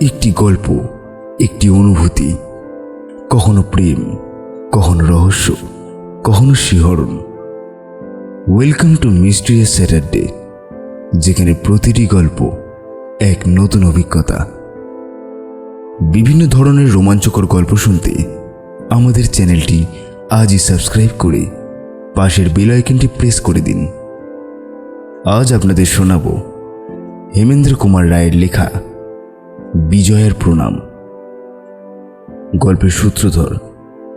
একটি গল্প, একটি অনুভূতি, কখনো প্রেম, কখনো রহস্য, কখনো শিহরণ। ওয়েলকাম টু মিস্ট্রিয়াস স্যাটারডে যেখানে প্রতিটি গল্প এক নতুন অভিজ্ঞতা। বিভিন্ন ধরনের রোমাঞ্চকর গল্প শুনতে আমাদের চ্যানেলটি আজই সাবস্ক্রাইব করে পাশের বেল আইকনটি প্রেস করে দিন। আজ আপনাদের শোনাব হেমেন্দ্র কুমার রায়ের লেখা বিজয়ের প্রণাম। গল্পের সূত্রধর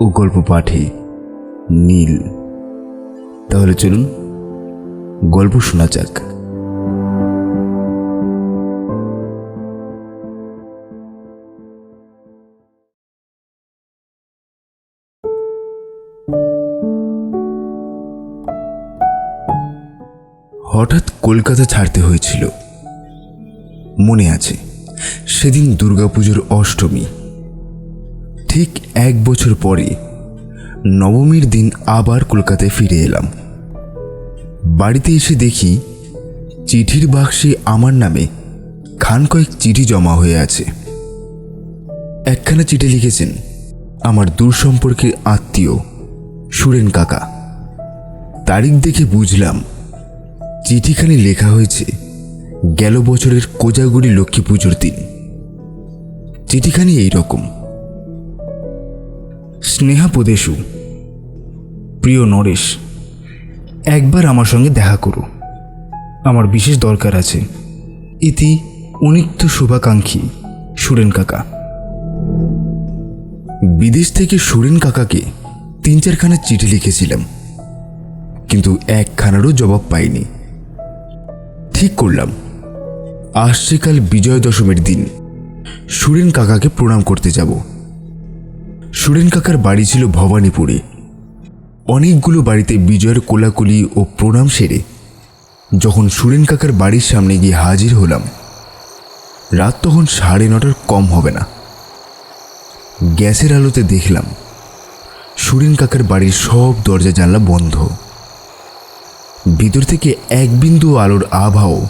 ও গল্প পাঠে নীল। তাহলে চলুন গল্প শোনা যাক। হঠাৎ কলকাতা ছাড়তে হয়েছিল। মনে আছে। সেদিন দুর্গাপুজোর অষ্টমী। ঠিক এক বছর পরে নবমীর দিন আবার কলকাতায় ফিরে এলাম। বাড়িতে এসে দেখি চিঠির বাক্সে আমার নামে খান কয়েক চিঠি জমা হয়ে আছে। একখানা চিঠি লিখেছেন আমার দূর সম্পর্কের আত্মীয় সুরেন কাকা। তারিখ দেখে বুঝলাম চিঠিখানি লেখা হয়েছে গেল বছরের কোজাগুড়ি লক্ষ্মী পুজোর দিন। চিঠিখানি এই রকম স্নেহা প্রদেশু প্রিয় নরেশ, একবার আমার সঙ্গে দেখা করো। আমার বিশেষ দরকার আছে। ইতি অনিত্য শুভাকাঙ্ক্ষী সুরেন কাকা। বিদেশ থেকে সুরেন কাকাকে তিন চারখানা চিঠি লিখেছিলাম, কিন্তু একখানারও জবাব পাইনি। ঠিক করলাম। আসছে কাল বিজয় দশমীর দিন। সুরেন কাকাকে প্রণাম করতে যাব। সুরেন কাকার বাড়ি ছিল ভবানীপুরে। অনেকগুলো বাড়িতে বিজয়ের কোলাকুলি ও প্রণাম সেরে যখন সুরেন কাকার বাড়ির সামনে গিয়ে হাজির হলাম, রাত তখন সাড়ে নটার কম হবে না। গ্যাসের আলোতে দেখলাম, সুরেন কাকার বাড়ির সব দরজা জানলা বন্ধ। ভিতর থেকে এক বিন্দু আলোর আভাও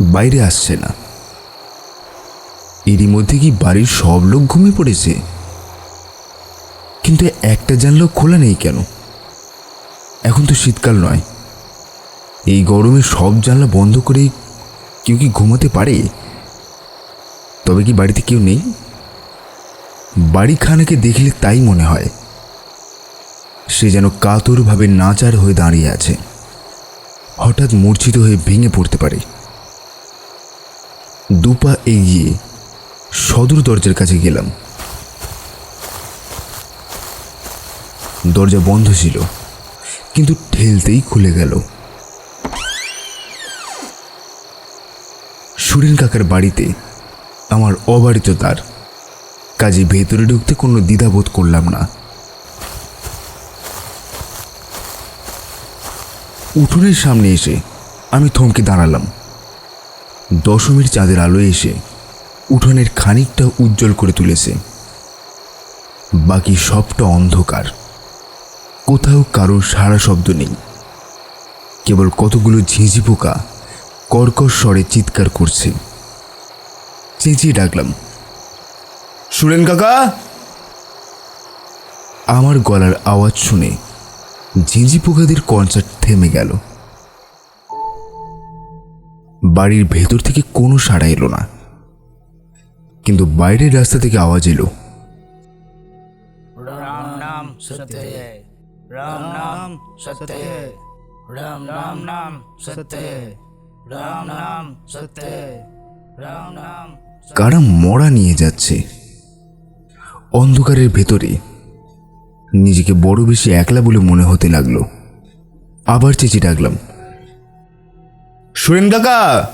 বাইরে আসছে না। এরই মধ্যে কি বাড়ির সব লোক ঘুমিয়ে পড়েছে? কিন্তু একটা জানলাও খোলা নেই কেন? এখন তো শীতকাল নয়। এই গরমে সব জানলা বন্ধ করে কেউ কি ঘুমাতে পারে? তবে কি বাড়িতে কেউ নেই? বাড়ি খানাকে দেখলে তাই মনে হয়। সে যেন কাতরভাবে নাচার হয়ে দাঁড়িয়ে আছে। হঠাৎ মূর্ছিত হয়ে ভেঙে পড়তে পারে। দুপা এগিয়ে সদর দরজার কাছে গেলাম। দরজা বন্ধ ছিল, কিন্তু ঠেলতেই খুলে গেল। সুরেন কাকার বাড়িতে আমার অবারিত তার কাজে ভেতরে ঢুকতে কোনো দ্বিধাবোধ করলাম না। উঠোনের সামনে এসে আমি থমকে দাঁড়ালাম। দশমীর চাঁদের আলো এসে উঠোনের খানিকটা উজ্জ্বল করে তুলেছে। বাকি সবটা অন্ধকার। কোথাও কারও সারা শব্দ নেই। কেবল কতগুলো ঝিঁঝি পোকা কর্কশ স্বরে চিৎকার করছে। চেঁচিয়ে ডাকলাম সুরেন কাকা! আমার গলার আওয়াজ শুনে ঝিঁঝি পোকাদের কনসার্ট থেমে গেল। বাড়ির ভেতর থেকে কোনো সাড়া এলো না। কিন্তু বাইরের রাস্তা থেকে আওয়াজ এলো। কারা মরা নিয়ে যাচ্ছে? অন্ধকারের ভেতরে। নিজেকে বড় বেশি একলা বলে মনে হতে লাগল। আবার চেঁচে ডাকলাম সুরেন কাকা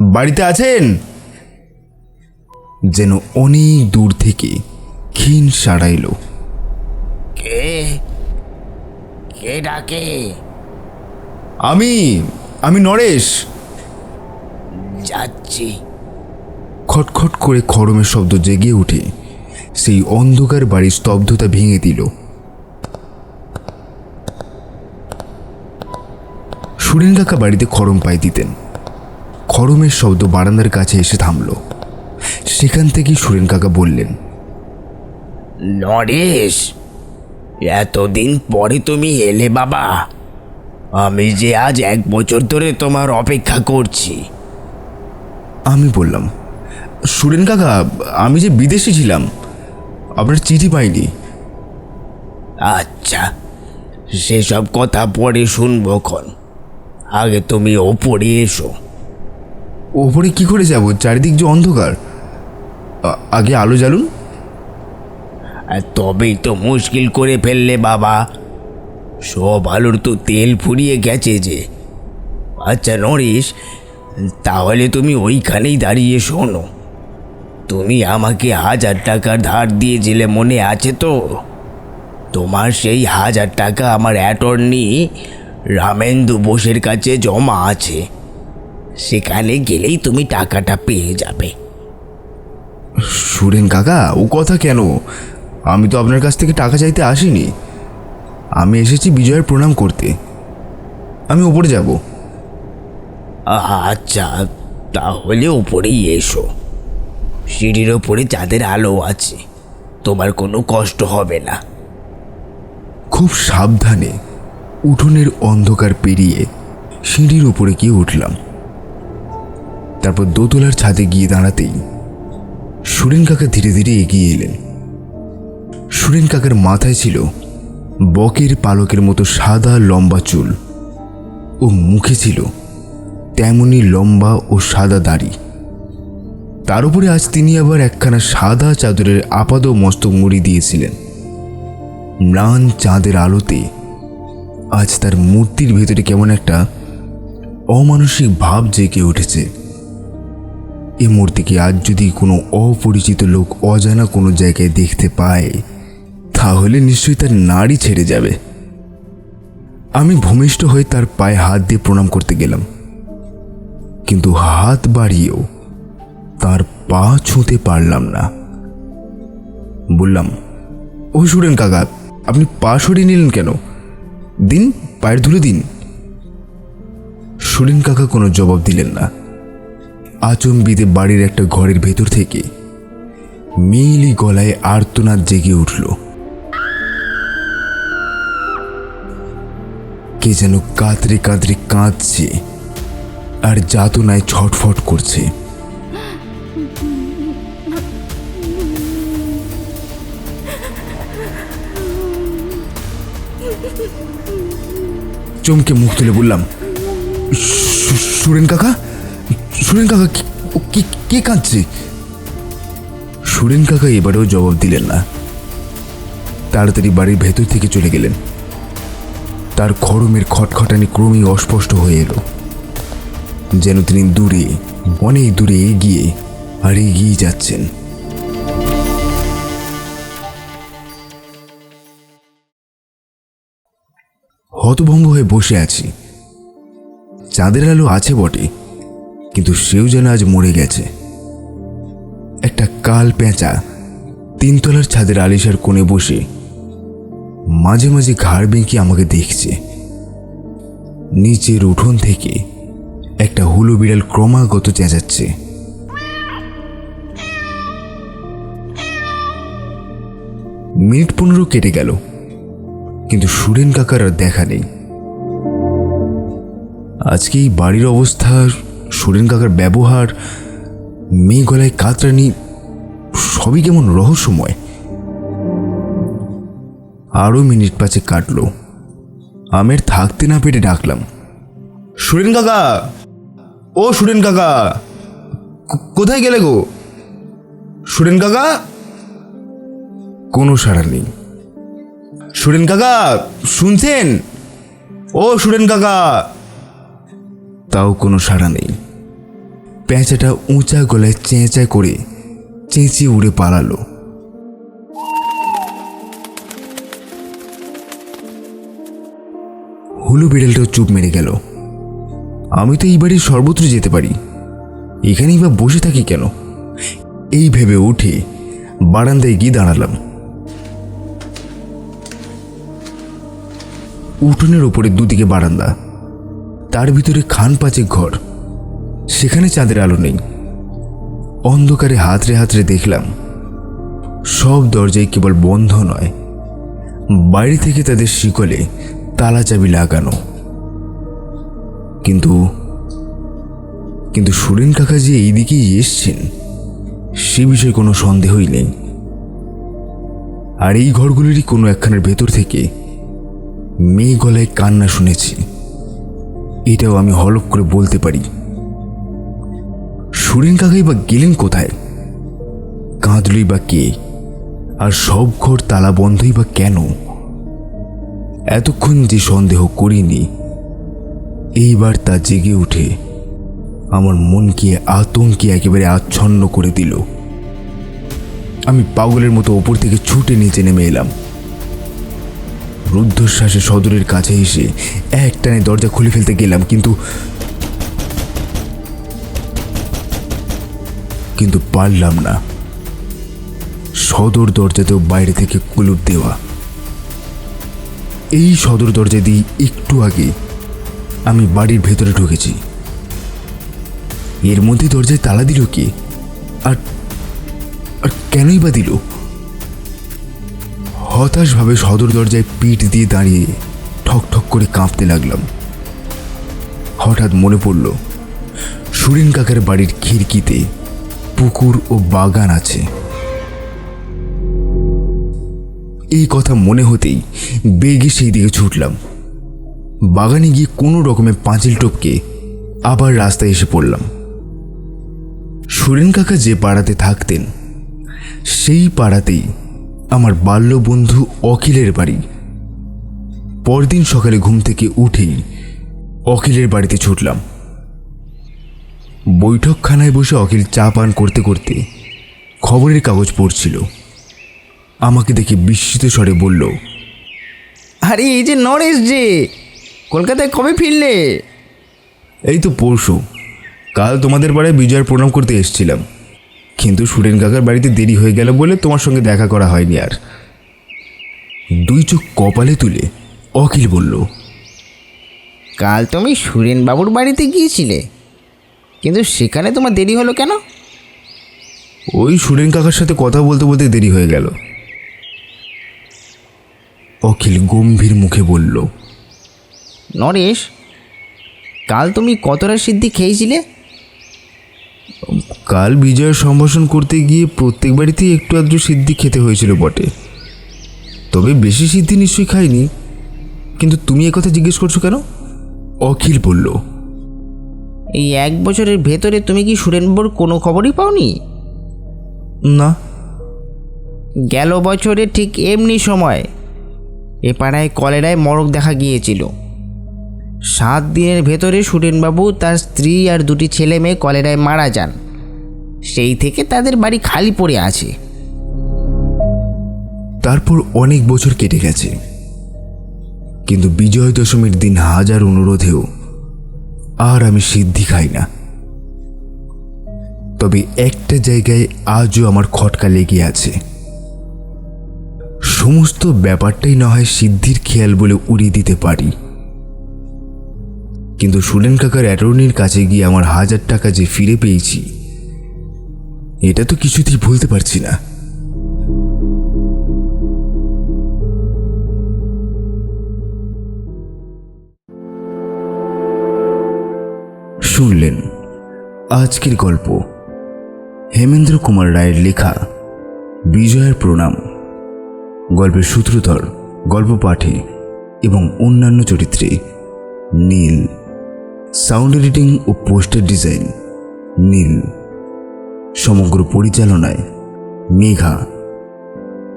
বাড়িতে আছেন? যেন অনেক দূর থেকে ক্ষীণ সাড়া এলো। কে? কে ডাকে? আমি আমি নরেশ। যাচ্ছি। খটখট করে খড়মের শব্দ জেগে উঠে সেই অন্ধকার বাড়ির স্তব্ধতা ভেঙে দিল। সুরেন কাকা বাড়িতে খড়ম পাই দিতেন। খড়মের শব্দ বারান্দার কাছে এসে থামল। সেখান থেকেই সুরেন কাকা বললেন নরেশ এতদিন পরে তুমি এলে বাবা। আমি যে আজ এক বছর ধরে তোমার অপেক্ষা করছি। আমি বললাম সুরেন কাকা আমি যে বিদেশে ছিলাম আপনার চিঠি পাইনি। আচ্ছা সেসব কথা পরে শুনব খন আগে তুমি ওপরে এসো। ওপরে কি করে যাব? চারিদিক যে অন্ধকার। আগে আলো জ্বালুন। তবেই তো মুশকিল করে ফেললে বাবা। সব আলুর তো তেল ফুরিয়ে গেছে যে। আচ্ছা নরেশ তাহলে তুমি ওইখানেই দাঁড়িয়ে শোনো। তুমি আমাকে হাজার টাকার ধার দিয়েছিলে মনে আছে তো? তোমার সেই হাজার টাকা আমার অ্যাটর্নি রামেন্দু বোসের কাছে জমা আছে। সেখানে গেলেই তুমি টাকাটা পেয়ে যাবে। সুরেন কাকা ও কথা কেন? আমি তো আপনার কাছ থেকে টাকা চাইতে আসিনি। আমি এসেছি বিজয়ের প্রণাম করতে। আমি ওপরে যাব। আচ্ছা তাহলে ওপরেই এসো। সিঁড়ির ওপরে চাঁদের আলো আছে। তোমার কোনো কষ্ট হবে না। খুব সাবধানে। উঠোনের অন্ধকার পেরিয়ে সিঁড়ির উপরে গিয়ে উঠলাম। তারপর দোতলার ছাদে গিয়ে দাঁড়াতেই সুরেন কাকা ধীরে ধীরে এগিয়ে এলেন। সুরেন কাকার মাথায় ছিল বকের পালকের মতো সাদা লম্বা চুল ও মুখে ছিল তেমনি লম্বা ও সাদা দাড়ি। তার উপরে আজ তিনি আবার একখানা সাদা চাদরের আপাদ মস্তক মুড়ি দিয়েছিলেন। ম্লান চাঁদের আলোতে আজ তার মূর্তির ভেতরে কেমন একটা অমানসিক ভাব জেগে উঠেছে। এ মূর্তিকে আজ যদি কোনো অপরিচিত লোক অজানা কোনো জায়গায় দেখতে পায়, তাহলে নিশ্চয়ই তার নাড়ি ছেড়ে যাবে। আমি ভূমিষ্ঠ হয়ে তার পায়ে হাত দিয়ে প্রণাম করতে গেলাম। কিন্তু হাত বাড়িয়েও তার পা ছুঁতে পারলাম না। বললাম, ও সুরেন কাকা, আপনি পা সরিয়ে নিলেন কেন? দিন, পায়ের ধুলে দিন। সুরেন কাকা কোনো জবাব দিলেন না। আচম্বিতে বাড়ির একটা ঘরের ভেতর থেকে মেইলি গলায় আর্তনাদ জেগে উঠল। কে যেন কাতরে কাতরে কাঁদছে আর যাতনায় ছটফট করছে। চমকে মুখ তুলে বললাম সুরেন কাকা? সুরেন কাকা, কি- কাঁদছে? সুরেন কাকা এবারেও জবাব দিলেন না। তাড়াতাড়ি বাড়ির ভেতর থেকে চলে গেলেন। তার খড়মের খটখটানি ক্রমেই অস্পষ্ট হয়ে এলো। যেন তিনি দূরে, অনেক দূরে এগিয়ে আর এগিয়ে যাচ্ছেন। হতভম্ব হয়ে বসে আছি। চাঁদের আলো আছে বটে, কিন্তু সেও যেন আজ মরে গেছে। একটা কাল পেঁচা, তিনতলার ছাদের আলিশার কোণে বসে মাঝে মাঝে ঘাড় বেঁকে আমাকে দেখছে। নিচের উঠোন থেকে একটা হুলো বিড়াল ক্রমাগত চেঁচাচ্ছে। মিনিট পনেরো কেটে গেল। কিন্তু সুরেন কাকার আর দেখা নেই। আজকে এই বাড়ির অবস্থা, সুরেন কাকার ব্যবহার, মেয়ে গলায় কাতরানি, সবই কেমন রহস্যময়। আরও মিনিট পাঁচে কাটলো। আমের থাকতে না পেরে ডাকলাম। সুরেন কাকা! ও সুরেন কাকা! কোথায় গেলে গো? সুরেন কাকা! কোনো সাড়া নেই। সুরেন কাকা, শুনছেন? ও সুরেন কাকা। তাও কোনো সাড়া নেই। পেঁচাটা উঁচা গলায় চেঁচা করে চেঁচিয়ে উড়ে পালালো। হুলু বিড়ালটাও চুপ মেরে গেল। আমি তো এই বাড়ির সর্বত্র যেতে পারি। এখানেই বা বসে থাকি কেন? এই ভেবে উঠে বারান্দায় গিয়ে দাঁড়ালাম। উঠোনের ওপরে দুদিকে বারান্দা। তার ভিতরে খান পাঁচেক ঘর। সেখানে চাঁদের আলো নেই। অন্ধকারে হাতড়ে হাতরে দেখলাম, সব দরজাই কেবল বন্ধ নয়। বাইরে থেকে তাদের শিকলে তালা চাবি লাগানো। কিন্তু কিন্তু সুরেন কাকা যে এই দিকেই এসছেন, সে বিষয়ে কোনো সন্দেহই নেই। আর এই ঘরগুলিরই কোনো একখানের ভেতর থেকে মেয়ে গলায় কান্না শুনেছি। এটাও আমি হলপ করে বলতে পারি। সুরেন কাকাই বা গেলেন কোথায়? কাঁদলই বা কে? আর সব ঘর তালা বন্ধই বা কেন? এতক্ষণ যে সন্দেহ করিনি, এইবার তা জেগে উঠে আমার মনকে আতঙ্কে একেবারে আচ্ছন্ন করে দিল। আমি পাগলের মতো ওপর থেকে ছুটে নিচে নেমে এলাম। রুদ্ধশ্বাসে সদরের কাছে এসে এক টানে দরজা খুলে ফেলতে গেলাম, কিন্তু কিন্তু পারলাম না। সদর দরজাতেও বাইরে থেকে কুলুপ দেওয়া। এই সদর দরজা দিয়ে একটু আগে আমি বাড়ির ভেতরে ঢুকেছি। এর মধ্যে দরজায় তালা দিল কে? আর আর কেনই বা দিল? হতাশভাবে সদর দরজায় পিঠ দিয়ে দাঁড়িয়ে ঠক ঠক করে কাঁপতে লাগলাম। হঠাৎ মনে পড়ল, সুরেন কাকার বাড়ির খিড়কিতে পুকুর ও বাগান আছে। এই কথা মনে হতেই বেগে সেই দিকে ছুটলাম। বাগানে গিয়ে কোনো রকমে পাঁচিল টপকে আবার রাস্তায় এসে পড়লাম। সুরেন কাকা যে পাড়াতে থাকতেন, সেই পাড়াতেই আমার বাল্য বন্ধু অখিলের বাড়ি। পরদিন সকালে ঘুম থেকে উঠেই অখিলের বাড়িতে ছুটলাম। বৈঠকখানায় বসে অখিল চা পান করতে করতে খবরের কাগজ পড়ছিল। আমাকে দেখে বিস্মিত স্বরে বলল আরে এই যে নরেশ যে কলকাতায় কবে ফিরলে? এই তো পরশু। কাল তোমাদের বাড়িতে বিজয়ের প্রণাম করতে এসেছিলাম। কিন্তু সুরেন কাকার বাড়িতে দেরি হয়ে গেল বলে তোমার সঙ্গে দেখা করা হয়নি আর। দুই চোখ কপালে তুলে অখিল বলল কাল তুমি সুরেনবাবুর বাড়িতে গিয়েছিলে কিন্তু সেখানে তোমার দেরি হলো কেন? ওই সুরেন কাকার সাথে কথা বলতে বলতে দেরি হয়ে গেল। অখিল গম্ভীর মুখে বলল নরেশ কাল তুমি কতটা সিদ্ধি খেয়েছিলে? কাল বিজয়ের সম্ভাষণ করতে গিয়ে প্রত্যেক বাড়িতেই একটু আধটু সিদ্ধি খেতে হয়েছিল বটে। তবে বেশি সিদ্ধি নিশ্চয়ই খাইনি কিন্তু তুমি কথা জিজ্ঞেস করছ কেন? অখিল বলল এই এক বছরের ভেতরে তুমি কি সুরেনবাবুর কোনো খবরই পাওনি? না। গেল বছরে ঠিক এমনি সময় এ পাড়ায় কলেরায় মরক দেখা গিয়েছিল। সাত দিনের ভেতরে সুরেনবাবু তার স্ত্রী আর দুটি ছেলে মেয়ে কলেরায় মারা যান। সেই থেকে তাদের বাড়ি খালি পড়ে আছে। তারপর অনেক বছর কেটে গেছে। কিন্তু বিজয় দশমীর দিন হাজার অনুরোধেও আর আমি সিদ্ধি খাই না। তবে একটা জায়গায় আজও আমার খটকা লেগে আছে। সমস্ত ব্যাপারটাই না হয় সিদ্ধির খেয়াল বলে উড়িয়ে দিতে পারি। কিন্তু সুরেন কাকার অ্যাটর্নির কাছে গিয়ে আমার হাজার টাকা যে ফিরে পেয়েছি, এটা তো কিছুতেই ভুলতে পারছি না। শুনলেন আজকের গল্প, হেমেন্দ্র কুমার রায়ের লেখা, বিজয়ের প্রণাম। গল্পের সূত্রধর গল্প পাঠে এবং অন্যান্য চরিত্রে নীল। সাউন্ড এডিটিং ও পোস্টার ডিজাইন নীল। সমগ্র পরিচালনায় মেঘা।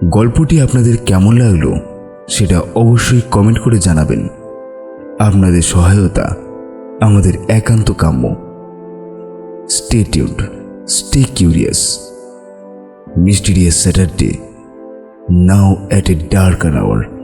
গল্পটি আপনাদের কেমন লাগল সেটা অবশ্যই কমেন্ট করে জানাবেন। আপনাদের সহায়তা আমাদের একান্ত কাম্য। Stay টিউড stay curious mysterious Saturday now at a dark hour